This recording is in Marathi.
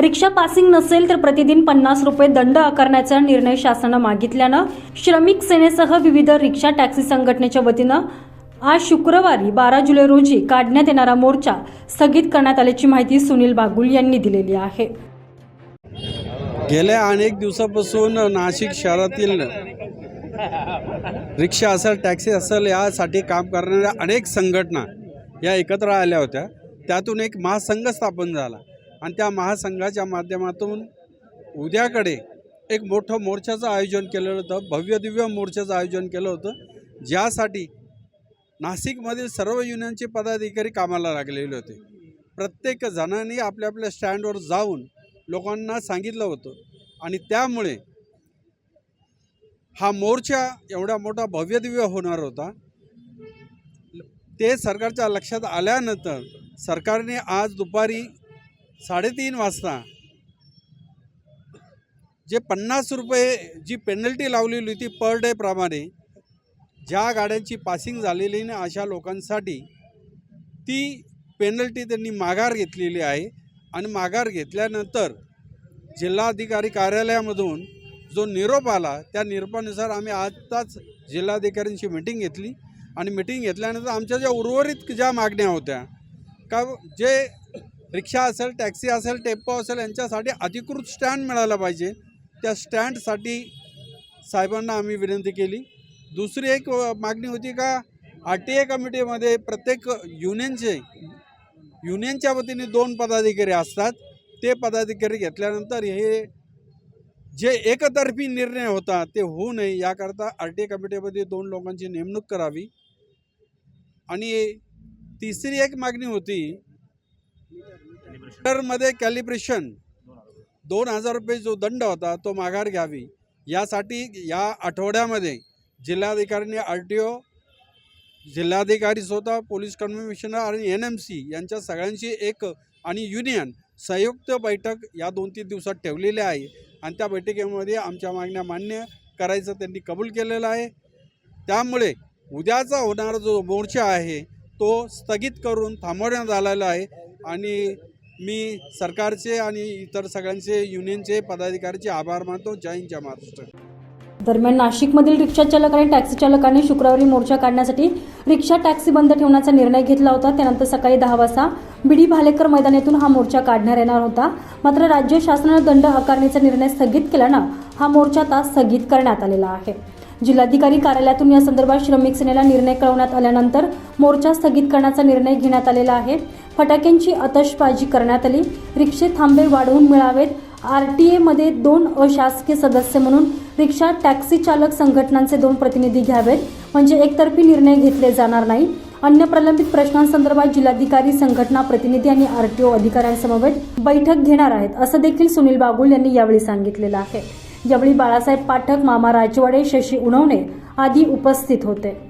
रिक्षा पासिंग नसेल तर प्रतिदिन पन्नास रुपये दंड आकारण्याचा निर्णय शासनानं मागितल्यानं श्रमिक सेनेसह विविध रिक्षा टॅक्सी संघटनेच्या वतीनं आज शुक्रवारी बारा जुलै रोजी काढण्यात येणारा मोर्चा स्थगित करण्यात आल्याची माहिती सुनील बागुल यांनी दिलेली आहे. गेल्या अनेक दिवसापासून नाशिक शहरातील रिक्षा असेल टॅक्सी असेल यासाठी काम करणाऱ्या अनेक संघटना या एकत्र आल्या होत्या. त्यातून एक महासंघ स्थापन झाला. आणि त्या महासंघाच्या माध्यमातून उद्याकडे एक मोठं मोर्चाचं आयोजन केलेलं होतं भव्य दिव्य मोर्चाचं आयोजन केलं होतं. ज्यासाठी नाशिकमधील सर्व युनियनचे पदाधिकारी कामाला लागलेले होते. प्रत्येक जणांनी आपल्या आपल्या स्टँडवर जाऊन लोकांना सांगितलं होतं. आणि त्यामुळे हा मोर्चा एवढा मोठा भव्यदिव्य होणार होता. ते सरकारच्या लक्षात आल्यानंतर सरकारने आज दुपारी साडेतीन वाजता. जे पन्नास रुपये जी पेनल्टी लावलेली होती पर डे प्रमाणे ज्या गाड्यांची पासिंग झालेली ना अशा लोकांसाठी ती पेनल्टी त्यांनी माघार घेतलेली आहे. आणि माघार घेतल्यानंतर जिल्हाधिकारी कार्यालयामधून जो निरोप आला त्या निरोपानुसार आम्ही आत्ताच जिल्हाधिकाऱ्यांची मिटिंग घेतली. आणि मिटिंग घेतल्यानंतर आमच्या ज्या उर्वरित ज्या मागण्या होत्या का जे रिक्षा असेल टॅक्सी असेल टेम्पो असेल यांच्यासाठी अधिकृत स्टँड मिळाला पाहिजे. त्या स्टँडसाठी साहेबांना आम्ही विनंती केली. दुसरी एक मागणी होती का आर टी ए कमिटीमध्ये प्रत्येक युनियनचे युनियनच्या वतीने दोन पदाधिकारी असतात. ते पदाधिकारी घेतल्यानंतर हे जे एकतर्फी निर्णय होता ते होऊ नये याकरता आर टी ए कमिटीमध्ये दोन लोकांची नेमणूक करावी. आणि तिसरी एक मागणी होती मध्ये कॅलिब्रेशन. दोन हजार रुपये जो दंड होता तो माघार घ्यावी. यासाठी या आठवड्यामध्ये जिल्हाधिकाऱ्यांनी आर टी ओ जिल्हाधिकारी स्वतः पोलीस कमिशनर आणि एन एम सी यांच्या सगळ्यांशी एक आणि युनियन संयुक्त बैठक या दोन तीन दिवसात ठेवलेली आहे. आणि त्या बैठकीमध्ये आमच्या मागण्या मान्य करायचं त्यांनी कबूल केलेलं आहे. त्यामुळे उद्याचा होणारा जो मोर्चा आहे तो स्थगित करून थांबवण्यात आलेला आहे. आणि मी सरकारचे आणि इतर सगळ्यांचे युनियनचे पदाधिकाऱ्याचे आभार मानतो. जय हिंद जय महाराष्ट्र. दरम्यान नाशिकमधील रिक्षा चालक आणि टॅक्सी चालकांनी शुक्रवारी मोर्चा काढण्यासाठी रिक्षा टॅक्सी बंद ठेवण्याचा निर्णय घेतला होता. त्यानंतर सकाळी दहा वाजता बीडी भालेकर मैदान येथून हा मोर्चा काढण्यात येणार होता. मात्र राज्य शासनानं दंड आकारण्याचा निर्णय स्थगित केल्यानं हा मोर्चा तास स्थगित करण्यात आलेला आहे. जिल्हाधिकारी कार्यालयातून या संदर्भात श्रमिक सेनेला निर्णय कळवण्यात आल्यानंतर मोर्चा स्थगित करण्याचा निर्णय घेण्यात आलेला आहे. फटाक्यांची आतषबाजी करण्यात आली. रिक्षे थांबे वाढवून मिळावेत. आर टी एमध्ये दोन अशासकीय सदस्य म्हणून रिक्षा टॅक्सी चालक संघटनांचे दोन प्रतिनिधी घ्यावेत. म्हणजे एकतर्फी निर्णय घेतले जाणार नाही. अन्य प्रलंबित प्रश्नांसंदर्भात जिल्हाधिकारी संघटना प्रतिनिधी आणि आर टी ओ अधिकाऱ्यांसमवेत बैठक घेणार आहेत असं देखील सुनील बागुल यांनी यावेळी सांगितलेलं आहे. यावेळी बाळासाहेब पाठक मामा राजवाडे शशी उणवणे आदी उपस्थित होते.